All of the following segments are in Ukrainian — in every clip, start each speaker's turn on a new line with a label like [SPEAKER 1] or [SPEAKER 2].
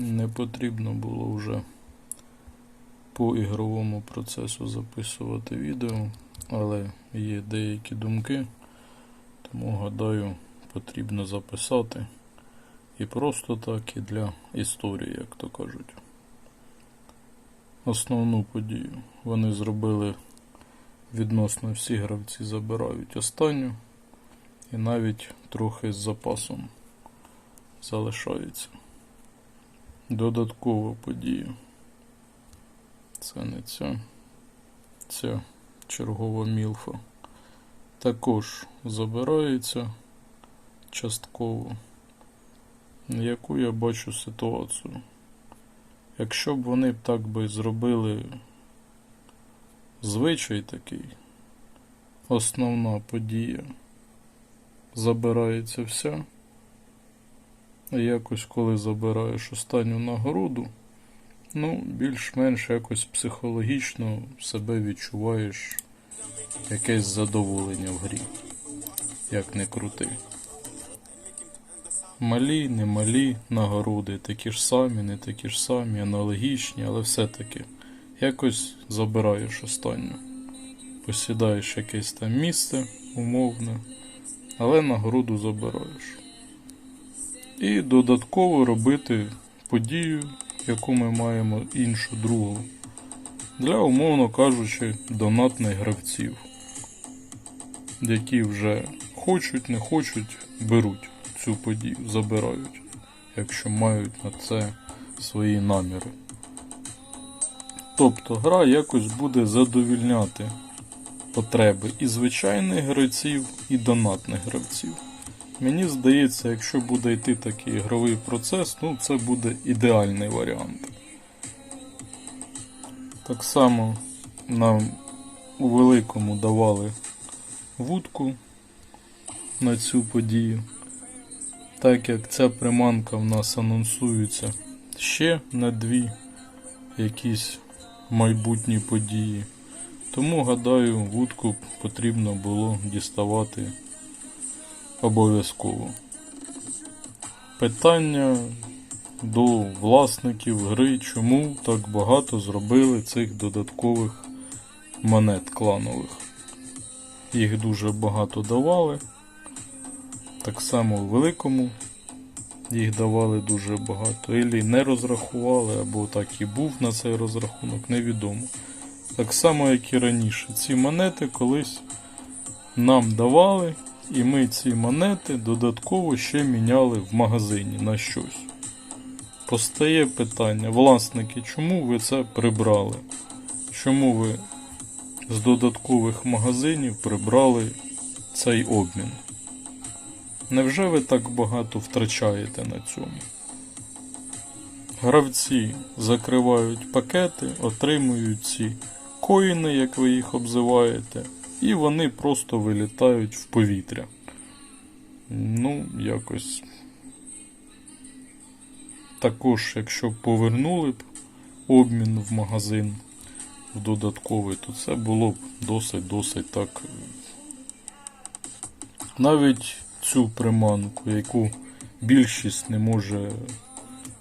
[SPEAKER 1] Не потрібно було вже по ігровому процесу записувати відео, але є деякі думки, тому гадаю, потрібно записати і просто так, і для історії, як то кажуть. Основну подію вони зробили відносно всі гравці забирають останню і навіть трохи з запасом залишається. Додаткова подія. Це не ця. Ця чергова мілфа. Також забирається частково. Яку я бачу ситуацію? Якщо б вони так би зробили звичай такий, основна подія забирається вся. Якось коли забираєш останню нагороду, ну, більш-менш якось психологічно себе відчуваєш якесь задоволення в грі, як не крути. Малі, не малі нагороди, такі ж самі, не такі ж самі, аналогічні, але все-таки якось забираєш останню. Посідаєш якесь там місце умовне, але нагороду забираєш. І додатково робити подію, яку ми маємо іншу другу, для, умовно кажучи, донатних гравців, які вже хочуть, не хочуть, беруть цю подію, забирають, якщо мають на це свої наміри. Тобто гра якось буде задовільняти потреби і звичайних гравців, і донатних гравців. Мені здається, якщо буде йти такий ігровий процес, ну це буде ідеальний варіант. Так само нам у великому давали вудку на цю подію. Так як ця приманка в нас анонсується ще на дві якісь майбутні події. Тому, гадаю, вудку потрібно було діставати обов'язково. Питання до власників гри, чому так багато зробили цих додаткових монет кланових. Їх дуже багато давали. Так само у великому їх давали дуже багато. Ілі не розрахували, або так і був на цей розрахунок, невідомо. Так само, як і раніше. Ці монети колись нам давали, і ми ці монети додатково ще міняли в магазині на щось. Постає питання, власники, чому ви це прибрали? Чому ви з додаткових магазинів прибрали цей обмін? Невже ви так багато втрачаєте на цьому? Гравці закривають пакети, отримують ці коїни, як ви їх обзиваєте, і вони просто вилітають в повітря. Ну, якось. Також, якщо б повернули б обмін в магазин в додатковий, то це було б досить-досить так. Навіть цю приманку, яку більшість не може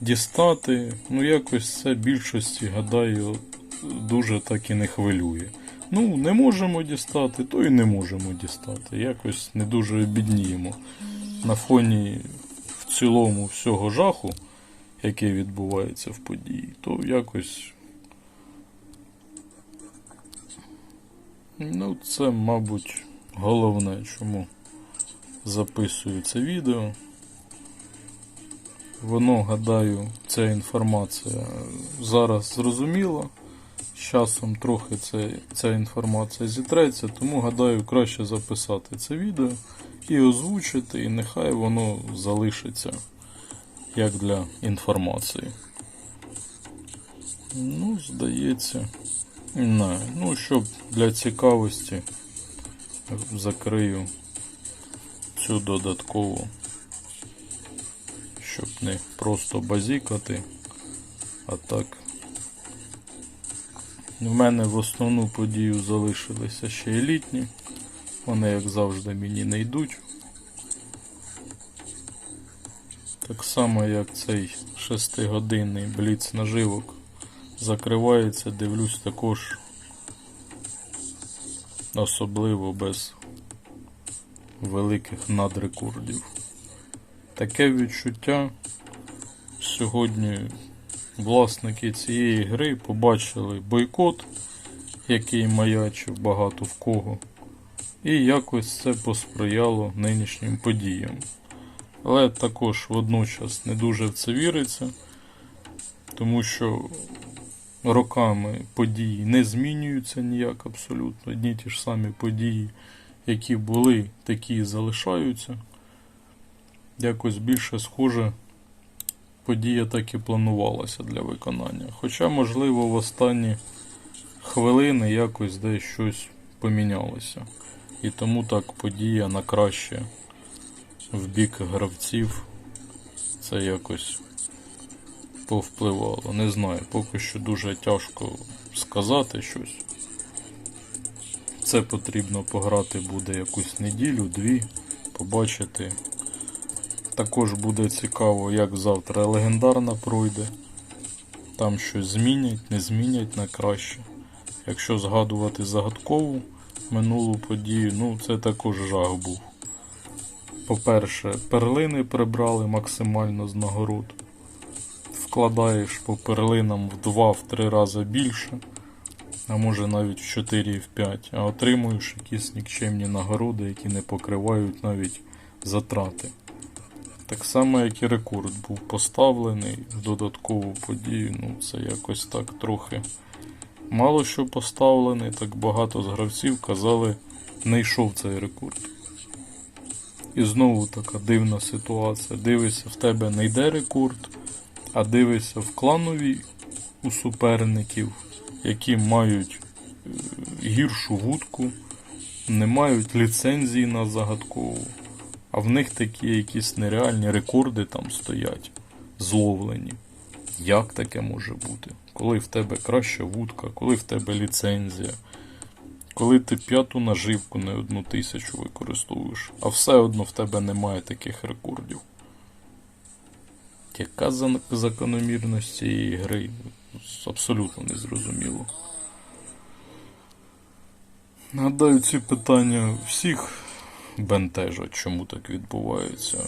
[SPEAKER 1] дістати, ну якось це більшості, гадаю, дуже так і не хвилює. Ну, не можемо дістати, то і не можемо дістати. Якось не дуже обідніємо. На фоні в цілому всього жаху, який відбувається в події, то якось. Ну, це, мабуть, головне, чому записую це відео. Воно, гадаю, ця інформація зараз зрозуміла. З часом трохи це, ця інформація зітреться, тому гадаю, краще записати це відео і озвучити, і нехай воно залишиться як для інформації. Ну, здається, не. Ну, щоб для цікавості закрию цю додаткову, щоб не просто базікати, а так. В мене в основну подію залишилися ще елітні. Вони, як завжди, мені не йдуть. Так само, як цей шестигодинний бліц наживок закривається, дивлюсь також особливо без великих надрекордів. Таке відчуття сьогодні власники цієї гри побачили бойкот, який маячив багато в кого, і якось це посприяло нинішнім подіям. Але також водночас не дуже в це віриться, тому що роками події не змінюються ніяк абсолютно. Одні ті ж самі події, які були, такі і залишаються. Якось більше схоже, подія так і планувалася для виконання. Хоча, можливо, в останні хвилини якось десь щось помінялося. І тому так подія на краще в бік гравців це якось повпливало. Не знаю, поки що дуже тяжко сказати щось. Це потрібно пограти буде якусь неділю, дві, побачити. Також буде цікаво, як завтра легендарна пройде. Там щось змінять, не змінять на краще. Якщо згадувати загадкову минулу подію, ну це також жах був. По-перше, перлини прибрали максимально з нагород. Вкладаєш по перлинам в 2-3 рази більше, а може навіть в 4 і в 5, а отримуєш якісь нікчемні нагороди, які не покривають навіть затрати. Так само, як і рекорд був поставлений в додаткову подію, ну це якось так трохи мало що поставлений, так багато з гравців казали, не йшов цей рекорд. І знову така дивна ситуація. Дивишся, в тебе не йде рекорд, а дивишся в кланові у суперників, які мають е, гіршу вудку, не мають ліцензії на загадкову, а в них такі якісь нереальні рекорди там стоять, зловлені. Як таке може бути? Коли в тебе краща вудка, коли в тебе ліцензія, коли ти п'яту наживку не одну тисячу використовуєш, а все одно в тебе немає таких рекордів. Яка закономірність цієї гри? Абсолютно незрозуміло. Гадаю, ці питання всіх бентежать, чому так відбувається.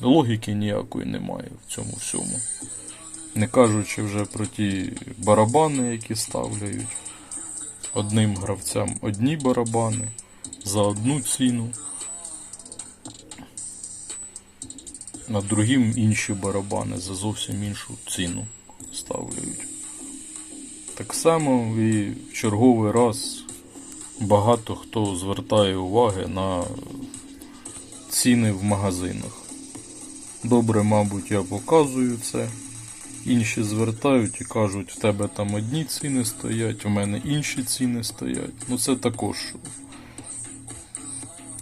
[SPEAKER 1] Логіки ніякої немає в цьому всьому. Не кажучи вже про ті барабани, які ставляють. Одним гравцям одні барабани за одну ціну, а другим інші барабани за зовсім іншу ціну ставляють. Так само і в черговий раз багато хто звертає уваги на ціни в магазинах. Добре, мабуть, я показую це. Інші звертають і кажуть, в тебе там одні ціни стоять, у мене інші ціни стоять. Ну це також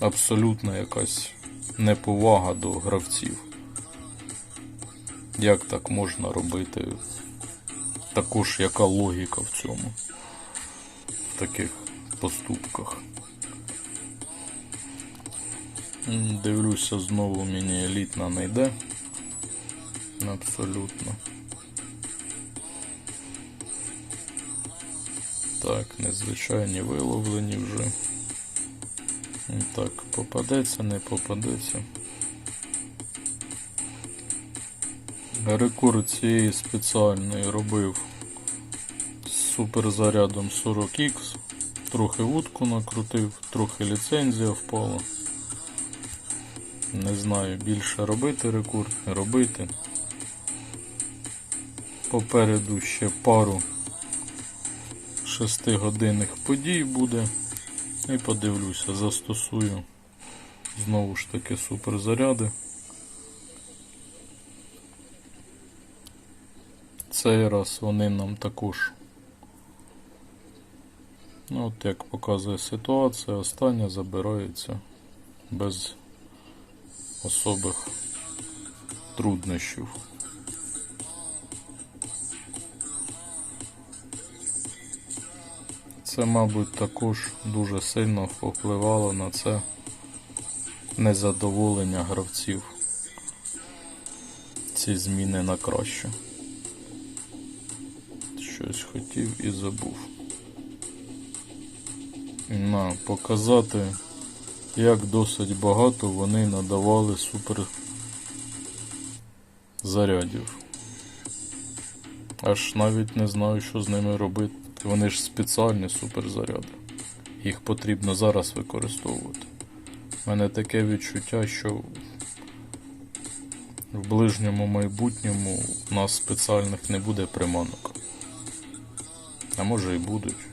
[SPEAKER 1] абсолютна якась неповага до гравців. Як так можна робити? Також яка логіка в цьому? В таких поступках. Дивлюся, знову мені елітна не йде. Абсолютно. Так, незвичайні виловлені вже. Так, попадеться, не попадеться. Рекорд цієї спеціальної робив з суперзарядом 40X. Трохи вудку накрутив, трохи ліцензія впала. Не знаю, більше робити рекорд, не робити. Попереду ще пару шестигодинних подій буде. І подивлюся, застосую знову ж таки суперзаряди. Цей раз вони нам також. Ну, от як показує ситуація, остання забирається без особих труднощів. Це, мабуть, також дуже сильно повпливало на це незадоволення гравців. ці зміни на краще. Щось хотів і забув. На показати, як досить багато вони надавали супер зарядів. Аж навіть не знаю, що з ними робити. Вони ж спеціальні суперзаряди. Їх потрібно зараз використовувати. У мене таке відчуття, що в ближньому майбутньому у нас спеціальних не буде приманок. А може і будуть.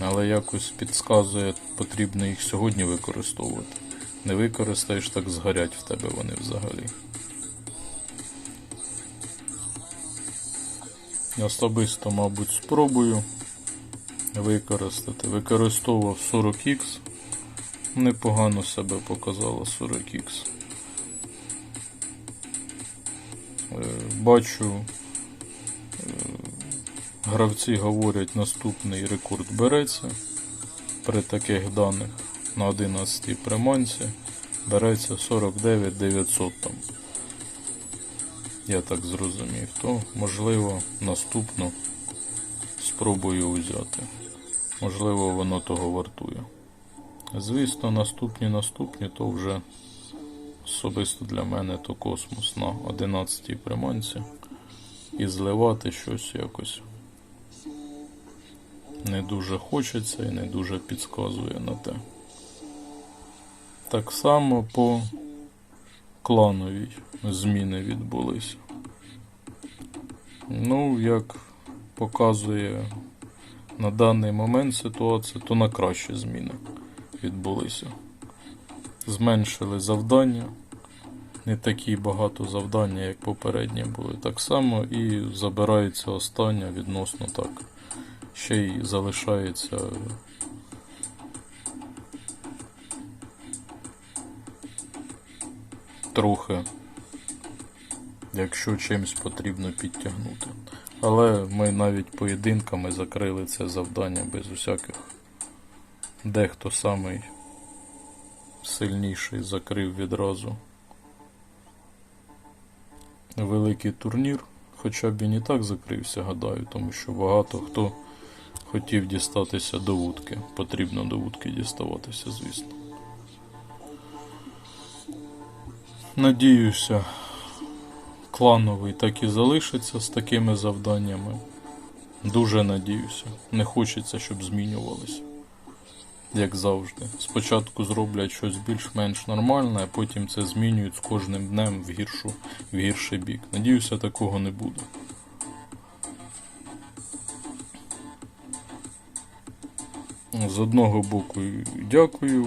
[SPEAKER 1] Але якось підказує, потрібно їх сьогодні використовувати. Не використаєш, так згорять в тебе вони взагалі. Особисто, мабуть, спробую використати. Використовував 40X. Непогано себе показала 40X. Е, Бачу, гравці говорять, наступний рекорд береться при таких даних на 11 приманці. Береться 49 900 там. Я так зрозумів, то можливо наступну спробую взяти. Можливо, воно того вартує. Звісно, наступні наступні, то вже особисто для мене то космос на 11 приманці. І зливати щось якось не дуже хочеться і не дуже підказує на те. Так само по клановій зміни відбулися. Ну, як показує на даний момент ситуація, то на кращі зміни відбулися. Зменшили завдання. Не такі багато завдання, як попередні були. Так само і забирається останнє відносно так. Ще й залишається трохи, якщо чимось потрібно підтягнути. Але ми навіть поєдинками закрили це завдання без усяких. Дехто самий сильніший закрив відразу великий турнір. Хоча б він і так закрився, гадаю, тому що багато хто хотів дістатися до вудки. Потрібно до вудки діставатися, звісно. Надіюся, клановий так і залишиться з такими завданнями. Дуже надіюся. Не хочеться, щоб змінювалися. Як завжди. Спочатку зроблять щось більш-менш нормальне, а потім це змінюють з кожним днем в, гіршу, в гірший бік. Надіюся, такого не буде. З одного боку дякую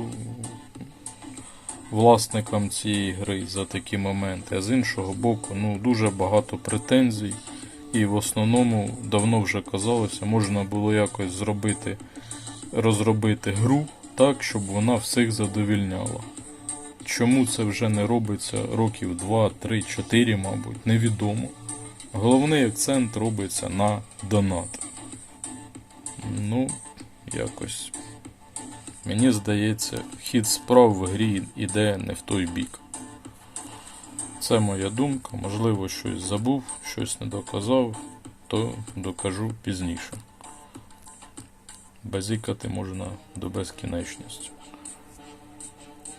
[SPEAKER 1] власникам цієї гри за такі моменти, а з іншого боку, ну дуже багато претензій. І в основному давно вже казалося, можна було якось зробити, розробити гру так, щоб вона всіх задовільняла. Чому це вже не робиться років 2, 3, 4, мабуть, невідомо. Головний акцент робиться на донат. Ну, якось. Мені здається, хід справ в грі іде не в той бік. Це моя думка, можливо, щось забув, щось не доказав, то докажу пізніше. Базікати можна до безкінечності.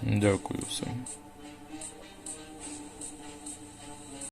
[SPEAKER 1] Дякую всім.